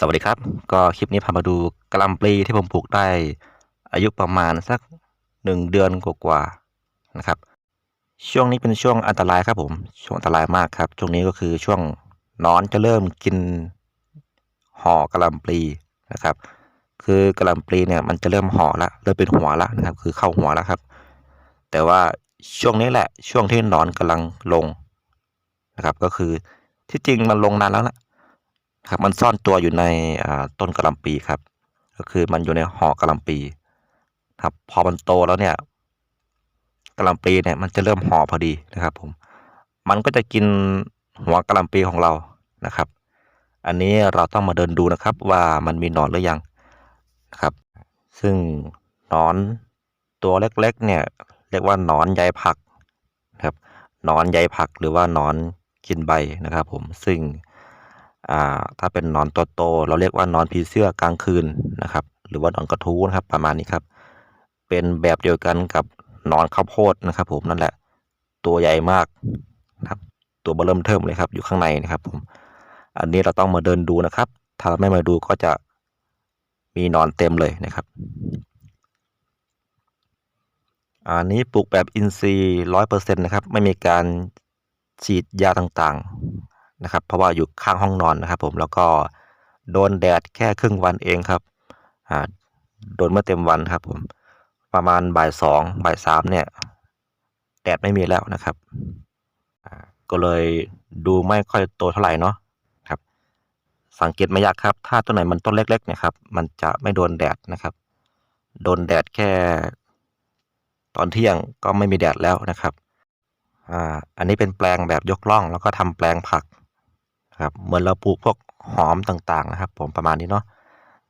สวัสดีครับ ก็คลิปนี้พามาดูกะลำปลีที่ผมปลูกได้ อายุประมาณสักหนึ่งเดือนกว่าๆนะครับ ช่วงนี้เป็นช่วงอันตรายครับผม ช่วงอันตรายมากครับ ช่วงนี้ก็คือช่วงนอนจะเริ่มกินห่อกะลำปลีนะครับ คือกะลำปลีเนี่ยมันจะเริ่มห่อละเริ่มเป็นหัวละนะครับ คือเข้าหัวแล้วครับ แต่ว่าช่วงนี้แหละช่วงที่นอนกำลังลงนะครับ ก็คือที่จริงมันลงนานแล้วละ ครับมันซ่อนตัวอยู่ในต้นกระลำปีครับ ก็คือมันอยู่ในห่อกระลำปี ครับ พอมันโตแล้วเนี่ยกระลำปีเนี่ยมันจะเริ่มห่อพอดีนะครับ ผม มันก็จะกินหัวกระลำปีของเรานะครับ อันนี้เราต้องมาเดินดูนะครับ ว่ามันมีหนอนหรือยังนะครับ ซึ่งหนอนตัวเล็กๆ เนี่ย เรียกว่าหนอนใยผักนะครับหนอนใยผักหรือว่าหนอนกินใบนะครับ ผมซึ่ง ถ้าเป็นนอนตัวโตเราเรียกว่านอนผีเสื้อกลางคืนนะครับ หรือว่านอนกระทู้นะครับประมาณนี้ครับ เป็นแบบเดียวกันกับนอนข้าวโพดนะครับ ผมนั่นแหละ ตัวใหญ่มากนะครับ ตัวเบอเริ่มเทิมเลยครับ อยู่ข้างในนะครับ ผม อันนี้เราต้องมาเดินดูนะครับ ถ้าเราไม่มาดูก็จะมีนอนเต็มเลยนะครับ อันนี้ปลูกแบบอินทรีย์ร้อยเปอร์เซ็นต์นะครับ ไม่มีการฉีดยาต่างๆ นะครับ เพราะว่าอยู่ข้างห้องนอนนะครับผมแล้วก็โดนแดดแค่ครึ่งวันเองครับอ่าโดนเมื่อเต็มวันครับผมประมาณบ่ายสองบ่ายสามเนี่ย แดดไม่มีแล้วนะครับอ่าก็เลยดูไม่ค่อยโตเท่าไหร่เนาะครับ สังเกตไม่ยากครับ ถ้าต้นไหนมันต้นเล็กๆเนี่ยครับ มันจะไม่โดนแดดนะครับ โดนแดดแค่ ตอนเที่ยงก็ไม่มีแดดแล้วนะครับอ่าอันนี้เป็นแปลงแบบยกล่อง แล้วก็ทำแปลงผัก ครับเหมือนเราปลูกพวกหอมต่างๆนะครับ ผมประมาณนี้เนาะ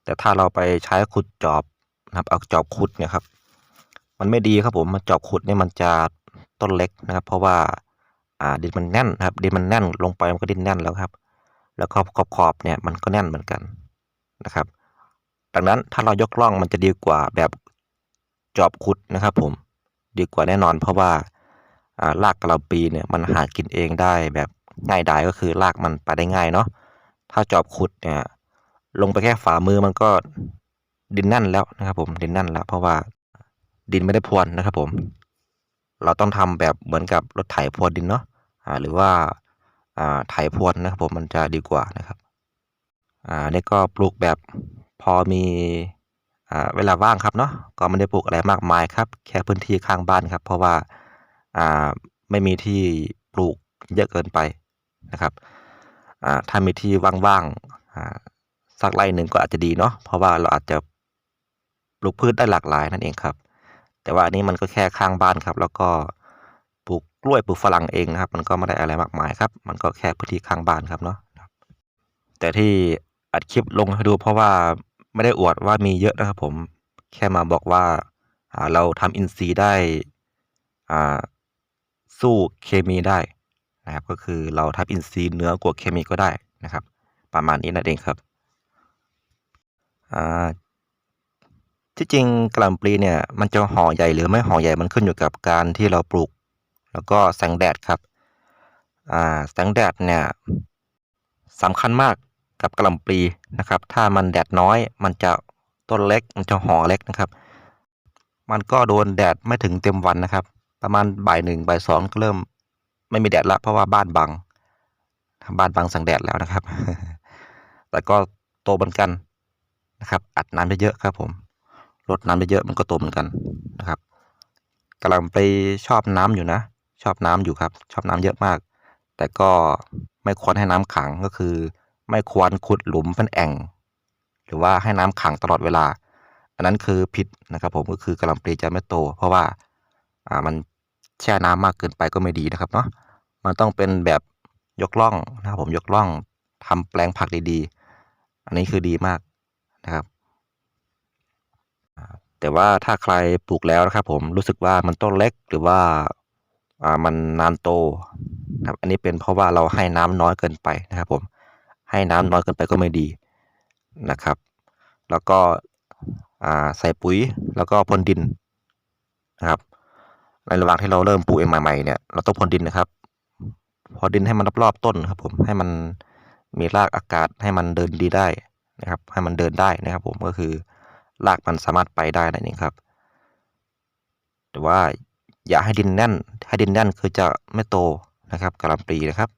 แต่ถ้าเราไปใช้ขุดจอบนะครับเอาจอบขุดเนี่ยครับ มันไม่ดีครับผมมันจอบขุดเนี่ยมันจะต้นเล็กนะครับ เพราะว่าอ่าดินมันแน่นนะครับดินมันแน่นลงไปมันก็ดินแน่นแล้วครับ แล้วก็ขอบขอบเนี่ยมันก็แน่นเหมือนกันนะครับ ดังนั้นถ้าเรายกล่องมันจะดีกว่าแบบจอบขุดนะครับ ผมดีกว่าแน่นอน เพราะว่าอ่ารากกะลำปีเนี่ยมันหากินเองได้แบบ ง่ายดายก็คือรากมันไปได้ง่ายเนาะถ้าจอบขุดเนี่ยลงไปแค่ฝ่ามือมันก็ดินแน่นแล้วนะครับ ผมดินแน่นแล้ว เพราะว่าดินไม่ได้พรวนนะครับ ผม เราต้องทำแบบเหมือนกับรถไถพรวนดินเนาะอ่าหรือว่าอ่าไถพรวนนะครับผมมันจะดีกว่านะครับอ่านี่ก็ปลูกแบบพอมีอ่าเวลาว่างครับเนาะก็ไม่ได้ปลูกอะไรมากมายครับ แค่พื้นที่ข้างบ้านครับ เพราะว่าอ่าไม่มีที่ปลูกเยอะเกินไป นะครับถ้ามีที่ว่างๆสักไร่หนึ่งก็อาจจะดีเนาะเพราะว่าเราอาจจะปลูกพืชได้หลากหลายนั่นเองครับ แต่ว่าอันนี้มันก็แค่ข้างบ้านครับ แล้วก็ปลูกกล้วยปลูกฝรั่งเองนะครับ มันก็ไม่ได้อะไรมากมายครับ มันก็แค่พื้นที่ข้างบ้านครับเนาะแต่ที่อัดคลิปลงให้ดูเพราะว่าไม่ได้อวดว่ามีเยอะนะครับ ผมแค่มาบอกว่าเราทำอินทรีย์ได้สู้เคมีได้ นะครับก็คือเราทำอินทรีย์เหนือกว่าเคมีก็ได้นะครับ ประมาณนี้นั่นเองครับที่จริงกะล่ำปลีเนี่ยมันจะห่อใหญ่หรือไม่ห่อใหญ่มันขึ้นอยู่กับการที่เราปลูก แล้วก็แสงแดดครับแสงแดดเนี่ยสำคัญมากกับกะล่ำปลีนะครับ ถ้ามันแดดน้อยมันจะต้นเล็กมันจะห่อเล็กนะครับ มันก็โดนแดดไม่ถึงเต็มวันนะครับ ประมาณบ่ายหนึ่งบ่ายสองก็เริ่ม ไม่มีแดดละเพราะว่าบ้านบัง บ้านบังแสงแดดแล้วนะครับ แต่ก็โตเหมือนกันนะครับ อัดน้ำเยอะๆครับ ผมลดน้ำเยอะๆมันก็โตเหมือนกันนะครับกำลังไปชอบน้ำอยู่นะ ชอบน้ำอยู่ครับ ชอบน้ำเยอะมาก แต่ก็ไม่ควรให้น้ำขังก็คือ ไม่ควรขุดหลุมเป็นแอ่ง หรือว่าให้น้ำขังตลอดเวลา อันนั้นคือผิดนะครับ ผมก็คือกะหล่ำปลีจะไม่โต เพราะว่าอ่ามัน แช่น้ำมากเกินไปก็ไม่ดีนะครับเนาะมันต้องเป็นแบบยกล่องนะครับผมยกล่องทำแปลงผักดีๆ อันนี้คือดีมากนะครับ แต่ว่าถ้าใครปลูกแล้วนะครับ ผมรู้สึกว่ามันต้นเล็กหรือว่าอ่ามันนานโตนะครับอันนี้เป็นเพราะว่าเราให้น้ำน้อยเกินไปนะครับ ผมให้น้ำน้อยเกินไปก็ไม่ดีนะครับ แล้วก็อ่าใส่ปุ๋ยแล้วก็พ่นดินนะครับ ในระหว่างที่เราเริ่มปลูกเองใหม่ๆเนี่ยเราต้องพ่นดินนะครับพอดินให้มันรอบๆต้นครับ ผมให้มันมีรากอากาศให้มันเดินดีได้นะครับ ให้มันเดินได้นะครับ ผมก็คือรากมันสามารถไปได้นั่นเองครับ แต่ว่าอย่าให้ดินแน่น ให้ดินแน่นคือจะไม่โตนะครับกะหล่ำปลีนะครับ